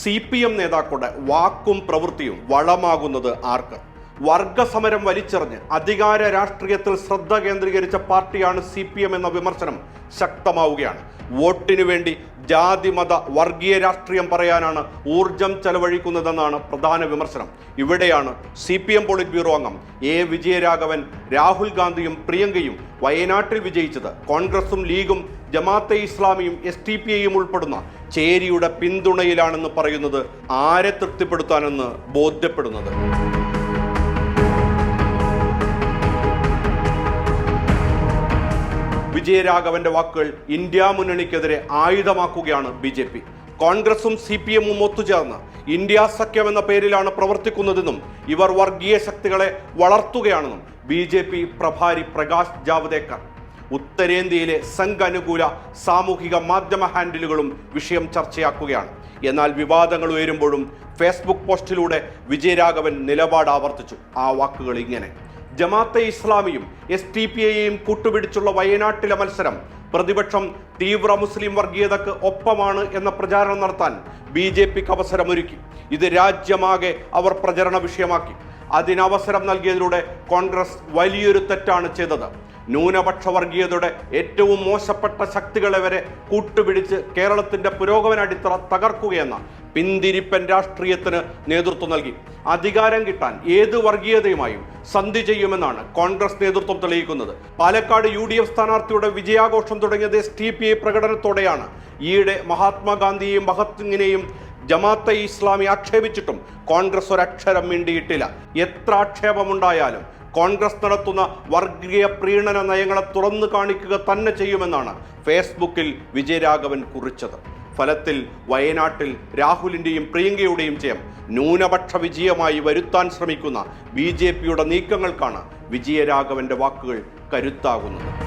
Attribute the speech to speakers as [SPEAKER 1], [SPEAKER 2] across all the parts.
[SPEAKER 1] C P M നേതാക്കളുടെ വാക്കും പ്രവൃത്തിയും വളമാകുന്നത് ആർക്ക്? വർഗസമരം വലിച്ചെറിഞ്ഞ് അധികാര രാഷ്ട്രീയത്തിൽ ശ്രദ്ധ കേന്ദ്രീകരിച്ച പാർട്ടിയാണ് സി പി എം എന്ന വിമർശനം ശക്തമാവുകയാണ്. വോട്ടിനു വേണ്ടി ജാതി മത വർഗീയ രാഷ്ട്രീയം പറയാനാണ് ഊർജം ചെലവഴിക്കുന്നതെന്നാണ് പ്രധാന വിമർശനം. ഇവിടെയാണ് C P M polit bureau അംഗം എ വിജയരാഘവൻ രാഹുൽ ഗാന്ധിയും പ്രിയങ്കയും വയനാട്ടിൽ വിജയിച്ചത്. കോൺഗ്രസും ലീഗും ജമാഅത്തെ ഇസ്ലാമിയും എസ് ടി പി ഐയും ഉൾപ്പെടുന്ന ചേരിയുടെ പിന്തുണയിലാണെന്ന് പറയുന്നത് ആരെ തൃപ്തിപ്പെടുത്താനെന്ന് ബോധ്യപ്പെടുന്നത്? വിജയരാഘവന്റെ വാക്കുകൾ ഇന്ത്യ മുന്നണിക്കെതിരെ ആയുധമാക്കുകയാണ് ബി ജെ പി. കോൺഗ്രസും സി പി എമ്മും ഒത്തുചേർന്ന് ഇന്ത്യ സഖ്യം എന്ന പേരിലാണ് പ്രവർത്തിക്കുന്നതെന്നും ഇവർ വർഗീയ ശക്തികളെ വളർത്തുകയാണെന്നും ബി ജെ പി പ്രഭാരി പ്രകാശ് ജാവ്ദേക്കർ. ഉത്തരേന്ത്യയിലെ സംഘ് അനുകൂല സാമൂഹിക മാധ്യമ ഹാൻഡിലുകളും വിഷയം ചർച്ചയാക്കുകയാണ്. എന്നാൽ വിവാദങ്ങൾ ഉയരുമ്പോഴും ഫേസ്ബുക്ക് പോസ്റ്റിലൂടെ വിജയരാഘവൻ നിലപാട് ആവർത്തിച്ചു. ആ വാക്കുകൾ ഇങ്ങനെ. ജമാഅത്തെ ഇസ്ലാമിയും എസ് ടി പി ഐയും കൂട്ടുപിടിച്ചുള്ള വയനാട്ടിലെ മത്സരം പ്രതിപക്ഷം തീവ്ര മുസ്ലിം വർഗീയതക്ക് ഒപ്പമാണ് എന്ന പ്രചാരണം നടത്താൻ ബി ജെ പിക്ക് അവസരമൊരുക്കി. ഇത് രാജ്യമാകെ അവർ പ്രചരണ വിഷയമാക്കി. അതിനവസരം നൽകിയതിലൂടെ കോൺഗ്രസ് വലിയൊരു തെറ്റാണ് ചെയ്തത്. ന്യൂനപക്ഷ വർഗീയതയുടെ ഏറ്റവും മോശപ്പെട്ട ശക്തികളെ വരെ കൂട്ടുപിടിച്ച് കേരളത്തിന്റെ പുരോഗമന അടിത്തറ തകർക്കുകയെന്ന പിന്തിരിപ്പൻ രാഷ്ട്രീയത്തിന് നേതൃത്വം നൽകി. അധികാരം കിട്ടാൻ ഏത് വർഗീയതയുമായും സന്ധി ചെയ്യുമെന്നാണ് കോൺഗ്രസ് നേതൃത്വം തെളിയിക്കുന്നത്. പാലക്കാട് യു ഡി എഫ് സ്ഥാനാർത്ഥിയുടെ വിജയാഘോഷം തുടങ്ങിയത് എസ് ടി പി ഐ പ്രകടനത്തോടെയാണ്. ഈയിടെ മഹാത്മാഗാന്ധിയെയും ഭഗത് സിംഗിനെയും ജമാഅത്തെ ഇസ്ലാമി ആക്ഷേപിച്ചിട്ടും കോൺഗ്രസ് ഒരക്ഷരം മിണ്ടിയിട്ടില്ല. എത്ര ആക്ഷേപമുണ്ടായാലും കോൺഗ്രസ് നടത്തുന്ന വർഗീയ പ്രീണന നയങ്ങളെ തുറന്നു കാണിക്കുക തന്നെ ചെയ്യുമെന്നാണ് ഫേസ്ബുക്കിൽ വിജയരാഘവൻ കുറിച്ചത്. ഫലത്തിൽ വയനാട്ടിൽ രാഹുലിന്റെയും പ്രിയങ്കയുടെയും ജയം ന്യൂനപക്ഷ വിജയമായി വരുത്താൻ ശ്രമിക്കുന്ന ബി ജെ പിയുടെ നീക്കങ്ങൾക്കാണ് വിജയരാഘവന്റെ വാക്കുകൾ കരുത്താകുന്നത്.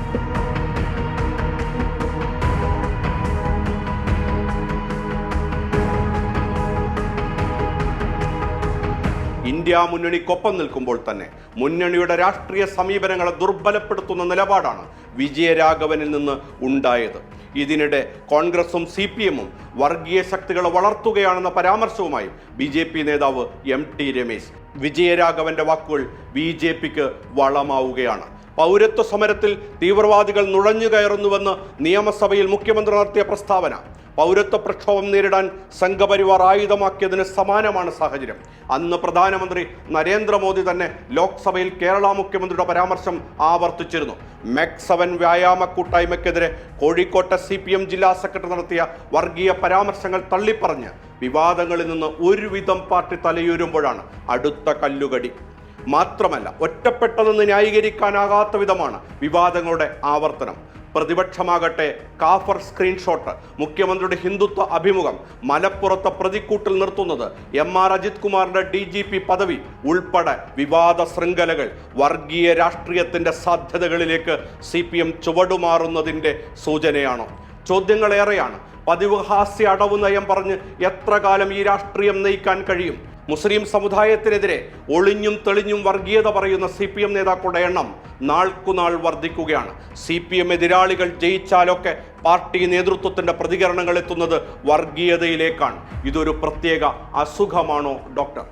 [SPEAKER 1] ഇന്ത്യ മുന്നണിക്കൊപ്പം നിൽക്കുമ്പോൾ തന്നെ മുന്നണിയുടെ രാഷ്ട്രീയ സമീപനങ്ങളെ ദുർബലപ്പെടുത്തുന്ന നിലപാടാണ് വിജയരാഘവനിൽ നിന്ന് ഉണ്ടായത്. ഇതിനിടെ കോൺഗ്രസും സി പി എമ്മും വർഗീയ ശക്തികളെ വളർത്തുകയാണെന്ന പരാമർശവുമായി ബി ജെ പി നേതാവ് എം ടി രമേശ്. വിജയരാഘവന്റെ വാക്കുകൾ ബി ജെ പിക്ക് വളമാവുകയാണ്. പൗരത്വ സമരത്തിൽ തീവ്രവാദികൾ നുഴഞ്ഞു കയറുന്നുവെന്ന് നിയമസഭയിൽ മുഖ്യമന്ത്രി നടത്തിയ പ്രസ്താവന. പൗരത്വ പ്രക്ഷോഭം നേരിടാൻ സംഘപരിവാർ ആയുധമാക്കിയതിന് സമാനമാണ് സാഹചര്യം. അന്ന് പ്രധാനമന്ത്രി നരേന്ദ്രമോദി തന്നെ ലോക്സഭയിൽ കേരള മുഖ്യമന്ത്രിയുടെ പരാമർശം ആവർത്തിച്ചിരുന്നു. മെക് സെവൻ വ്യായാമ കൂട്ടായ്മയ്ക്കെതിരെ കോഴിക്കോട്ടെ സി പി എം ജില്ലാ സെക്രട്ടറി നടത്തിയ വർഗീയ പരാമർശങ്ങൾ തള്ളിപ്പറഞ്ഞ് വിവാദങ്ങളിൽ നിന്ന് ഒരുവിധം പാർട്ടി തലയൂരുമ്പോഴാണ് അടുത്ത കല്ലുകടി. മാത്രമല്ല ഒറ്റപ്പെട്ടതെന്ന് ന്യായീകരിക്കാനാകാത്ത വിധമാണ് വിവാദങ്ങളുടെ ആവർത്തനം. പ്രതിപക്ഷമാകട്ടെ കാഫർ സ്ക്രീൻഷോട്ട് മുഖ്യമന്ത്രിയുടെ ഹിന്ദുത്വ അഭിമുഖം മലപ്പുറത്തെ പ്രതിക്കൂട്ടിൽ നിർത്തുന്നത് എം ആർ അജിത് കുമാറിന്റെ ഡി ജി പി പദവി ഉൾപ്പെടെ വിവാദ ശൃംഖലകൾ വർഗീയ രാഷ്ട്രീയത്തിന്റെ സാധ്യതകളിലേക്ക് സി പി എം ചുവടുമാറുന്നതിന്റെ സൂചനയാണോ? ചോദ്യങ്ങളേറെയാണ്. പതിവ് ഹാസ്യ അടവ് നയം പറഞ്ഞ് എത്ര കാലം ഈ രാഷ്ട്രീയം നയിക്കാൻ കഴിയും? മുസ്ലിം സമുദായത്തിനെതിരെ ഒളിഞ്ഞും തെളിഞ്ഞും വർഗീയത പറയുന്ന സി പി എം നേതാക്കളുടെ എണ്ണം നാൾക്കുനാൾ വർദ്ധിക്കുകയാണ്. സി പി എം എതിരാളികൾ ജയിച്ചാലൊക്കെ പാർട്ടി നേതൃത്വത്തിന്റെ പ്രതികരണങ്ങൾ എത്തുന്നത് വർഗീയതയിലേക്കാണ്. ഇതൊരു പ്രത്യേക അസുഖമാണോ ഡോക്ടർ?